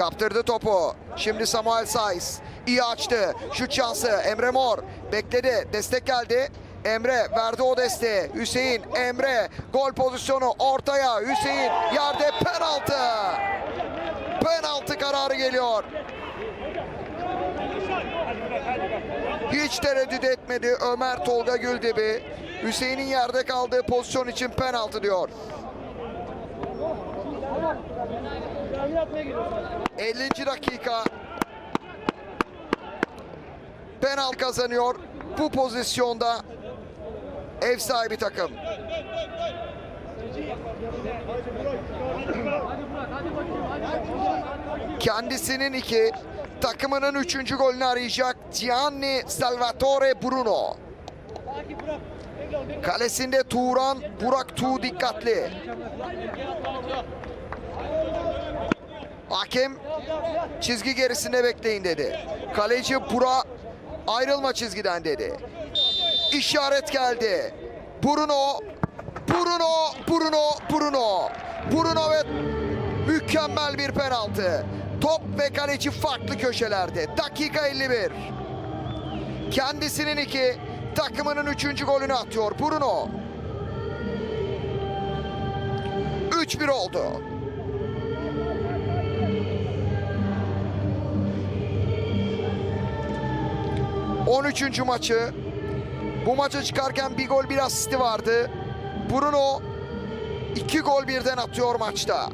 Kaptırdı topu. Şimdi Samuel Saiz. iyi açtı. Şut şansı. Emre Mor bekledi. Destek geldi. Emre verdi o desteği. Hüseyin, Emre gol pozisyonu ortaya. Hüseyin yerde penaltı. Penaltı kararı geliyor. Hiç tereddüt etmedi Ömer Tolga Güldibi. Hüseyin'in yerde kaldığı pozisyon için penaltı diyor. 50. dakika. Penaltı kazanıyor. Bu pozisyonda ev sahibi takım. Kendisinin iki, takımının üçüncü golünü arayacak Gianni Salvatore Bruno. Kalesinde Turan, Burak Tuğ dikkatli. Hakem çizgi gerisinde bekleyin dedi. Kaleci Burak ayrılma çizgiden dedi. İşaret geldi. Bruno, Bruno, Bruno, Bruno. Bruno ve mükemmel bir penaltı. Top ve kaleci farklı köşelerde. Dakika 51. Kendisinin iki, takımının üçüncü golünü atıyor Bruno. 3-1 oldu. 13. maçı. Bu maça çıkarken bir gol bir asisti vardı. Bruno iki gol birden atıyor maçta.